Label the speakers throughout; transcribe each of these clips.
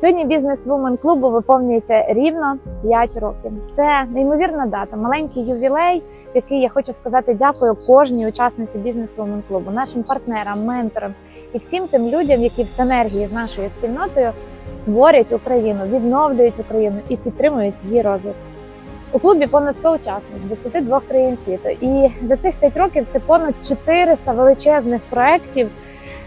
Speaker 1: Сьогодні бізнес вумен клубу виповнюється рівно 5 років. Це неймовірна дата, маленький ювілей, який я хочу сказати дякую кожній учасниці бізнес вумен клубу, нашим партнерам, менторам і всім тим людям, які в синергії з нашою спільнотою творять Україну, відновлюють Україну і підтримують її розвиток. У клубі понад 100 учасниць з 22 країн світу. І за цих 5 років це понад 400 величезних проєктів.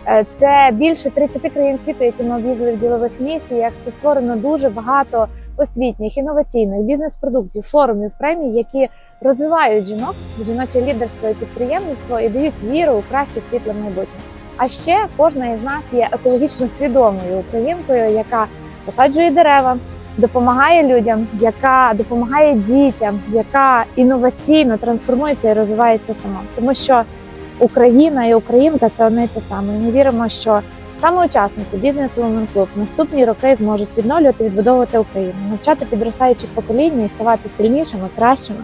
Speaker 1: Е, Це більше 30 країн світу, які ми об'їздили в ділових місіях. Це створено дуже багато освітніх, інноваційних бізнес-продуктів, форумів, премій, які розвивають жінок, жіноче лідерство і підприємництво і дають віру у краще світле майбутнє. А ще кожна із нас є екологічно свідомою українкою, яка посаджує дерева, допомагає людям, яка допомагає дітям, яка інноваційно трансформується і розвивається сама, тому що Україна і Українка це одне і те саме. І Ми віримо, що саме учасниці бізнес Women Club наступні роки зможуть відновлювати, відбудовувати Україну, навчати підростаючих покоління і ставати сильнішими, кращими,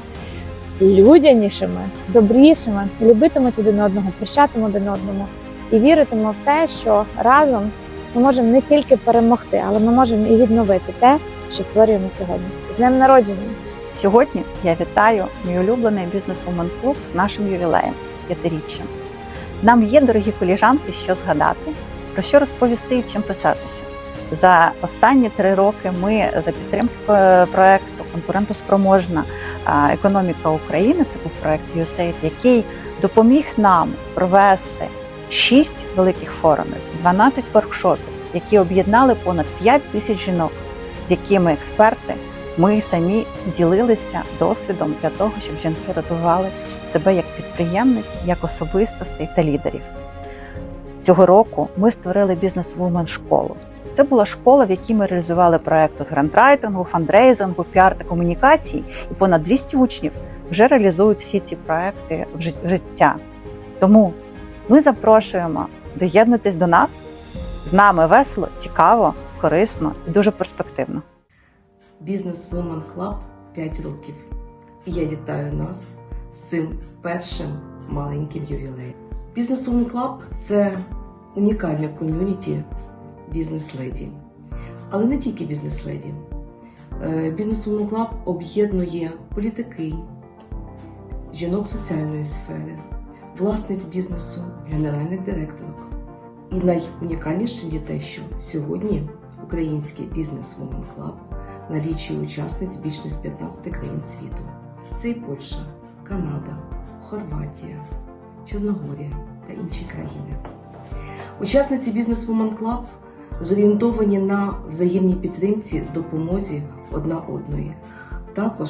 Speaker 1: людянішими, добрішими, любитимуть один одного, прощатимуть один одному і віритимо в те, що разом ми можемо не тільки перемогти, але ми можемо і відновити те, що створюємо сьогодні. З днем народження!
Speaker 2: Сьогодні я вітаю мій улюблений бізнес-вумен клуб з нашим ювілеєм п'ятиріччям. Нам є, дорогі коліжанки, що згадати, про що розповісти і чим писатися. За останні три роки ми за підтримки е, проекту Конкурентоспроможна економіка України. Це був проект USAID, який допоміг нам провести шість великих форумів, 12 воркшопів, які об'єднали понад 5 тисяч жінок, з якими експерти ми самі ділилися досвідом для того, щоб жінки розвивали себе як підприємниць, як особистостей та лідерів. Цього року ми створили бізнес-вумен школу. Це була школа, в якій ми реалізували проекти з грантрайтингу, фандрейзингу, піар та комунікації, і понад 200 учнів вже реалізують всі ці проекти в життя. Тому ми запрошуємо доєднатись до нас. З нами весело, цікаво, корисно і дуже перспективно.
Speaker 3: Бізнес Woman Club 5 років. І я вітаю нас з цим першим маленьким ювілеєм. Бізнес Woman Club – це унікальне ком'юніті бізнес-леді. Але не тільки бізнес-леді. Бізнес Woman Club об'єднує політики, жінок соціальної сфери, власниць бізнесу, генеральних директорок. І найунікальнішим є те, що сьогодні український бізнес Woman Club налічує учасниць більш ніж 15 країн світу. Це і Польща, Канада, Хорватія, Чорногорія та інші країни. Учасниці Business Woman Club зорієнтовані на взаємній підтримці, допомозі одна одної. Також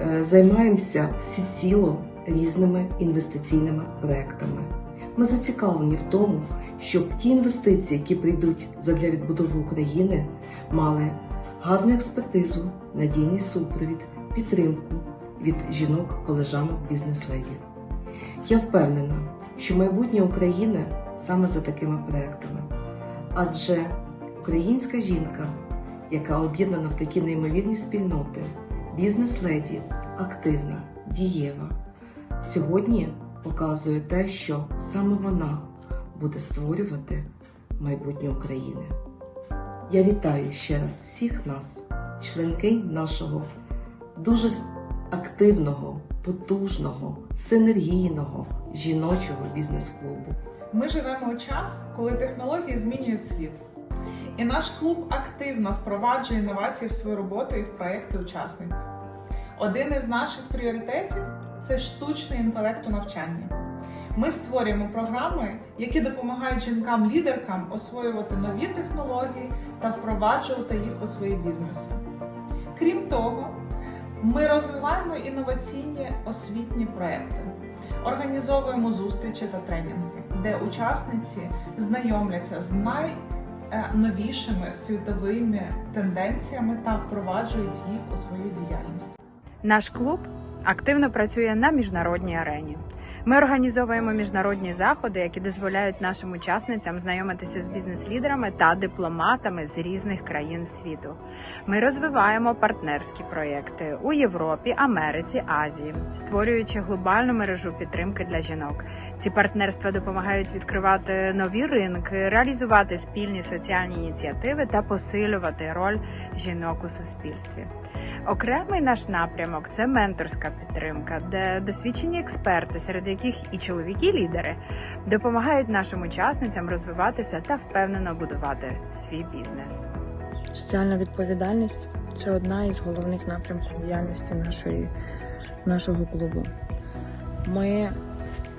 Speaker 3: е, займаємося всеціло різними інвестиційними проектами. Ми зацікавлені в тому, щоб ті інвестиції, які прийдуть задля відбудови України, мали гарну експертизу, надійний супровід, підтримку від жінок, колежанок, бізнес-леді. Я впевнена, що майбутнє України саме за такими проектами. Адже українська жінка, яка об'єднана в такі неймовірні спільноти, бізнес-леді, активна, дієва, сьогодні показує те, що саме вона буде створювати майбутнє України. Я вітаю ще раз всіх нас, членкинь нашого дуже активного, потужного, синергійного жіночого бізнес-клубу.
Speaker 4: Ми живемо у час, коли технології змінюють світ. І наш клуб активно впроваджує інновації в свою роботу і в проекти учасниць. Один із наших пріоритетів це штучний інтелект у навчанні. Ми створюємо програми, які допомагають жінкам-лідеркам освоювати нові технології та впроваджувати їх у свої бізнеси. Крім того, ми розвиваємо інноваційні освітні проекти, організовуємо зустрічі та тренінги, де учасниці знайомляться з найновішими світовими тенденціями та впроваджують їх у свою діяльність.
Speaker 5: Наш клуб активно працює на міжнародній арені. Ми організовуємо міжнародні заходи, які дозволяють нашим учасницям знайомитися з бізнес-лідерами та дипломатами з різних країн світу. Ми розвиваємо партнерські проєкти у Європі, Америці, Азії, створюючи глобальну мережу підтримки для жінок. Ці партнерства допомагають відкривати нові ринки, реалізувати спільні соціальні ініціативи та посилювати роль жінок у суспільстві. Окремий наш напрямок це менторська підтримка, де досвідчені експерти, серед яких і чоловіки-лідери, допомагають нашим учасницям розвиватися та впевнено будувати свій бізнес.
Speaker 6: Соціальна відповідальність це одна із головних напрямків діяльності нашої, нашого клубу. Ми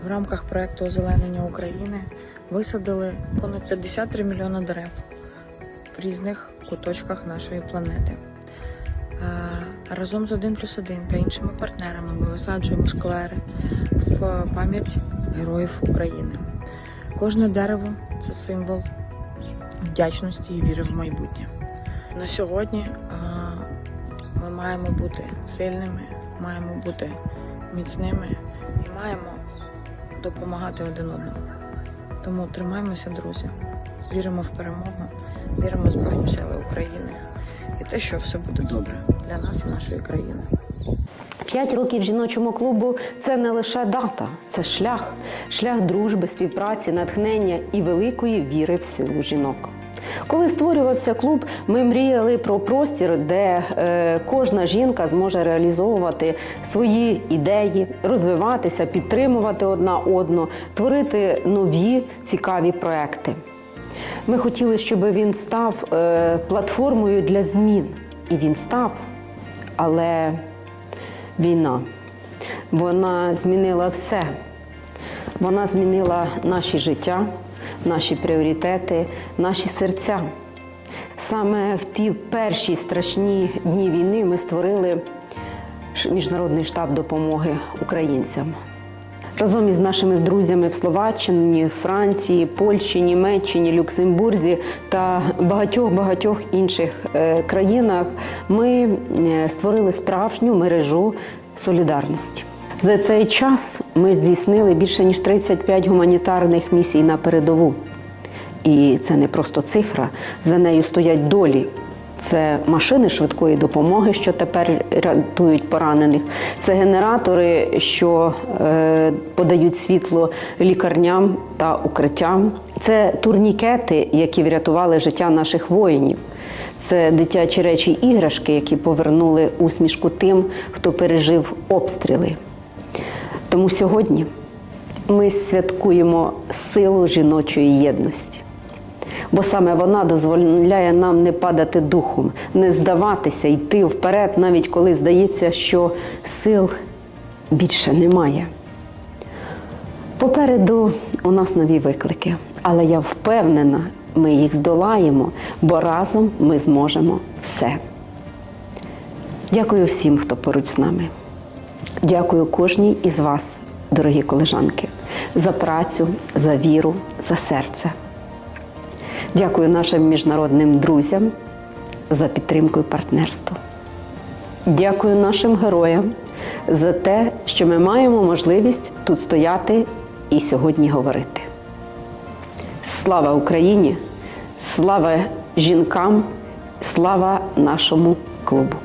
Speaker 6: в рамках проекту озеленення України висадили понад 53 мільйони дерев в різних куточках нашої планети. Разом з 1 плюс 1 та іншими партнерами ми висаджуємо сквери в пам'ять героїв України. Кожне дерево це символ вдячності і віри в майбутнє. На сьогодні ми маємо бути сильними, маємо бути міцними і маємо допомагати один одному. Тому тримаємося, друзі, віримо в перемогу, віримо в Збройні Сили України те, що все буде добре для нас і нашої країни.
Speaker 7: П'ять років жіночому клубу це не лише дата, це шлях, шлях дружби, співпраці, натхнення і великої віри в силу жінок. Коли створювався клуб, ми мріяли про простір, де е, кожна жінка зможе реалізовувати свої ідеї, розвиватися, підтримувати одна одну, творити нові цікаві проекти. Ми хотіли, щоб він став е, платформою для змін, і він став. Але війна. Вона змінила все. Вона змінила наші життя, наші пріоритети, наші серця. Саме в ті перші страшні дні війни ми створили міжнародний штаб допомоги українцям. Разом із нашими друзями в Словаччині, Франції, Польщі, Німеччині, Люксембурзі та багатьох-багатьох інших е, країнах ми е, створили справжню мережу солідарності. За цей час ми здійснили більше ніж 35 гуманітарних місій на передову. І це не просто цифра, за нею стоять долі. Це машини швидкої допомоги, що тепер рятують поранених. Це генератори, що е, подають світло лікарням та укриттям. Це турнікети, які врятували життя наших воїнів. Це дитячі речі іграшки, які повернули усмішку тим, хто пережив обстріли. Тому сьогодні ми святкуємо силу жіночої єдності. Бо саме вона дозволяє нам не падати духом, не здаватися, йти вперед, навіть коли здається, що сил більше немає. Попереду у нас нові виклики, але я впевнена, ми їх здолаємо, бо разом ми зможемо все. Дякую всім, хто поруч з нами. Дякую кожній із вас, дорогі колежанки, за працю, за віру, за серце. Дякую нашим міжнародним друзям за підтримку і партнерство. Дякую нашим героям за те, що ми маємо можливість тут стояти і сьогодні говорити. Слава Україні! Слава жінкам! Слава нашому клубу!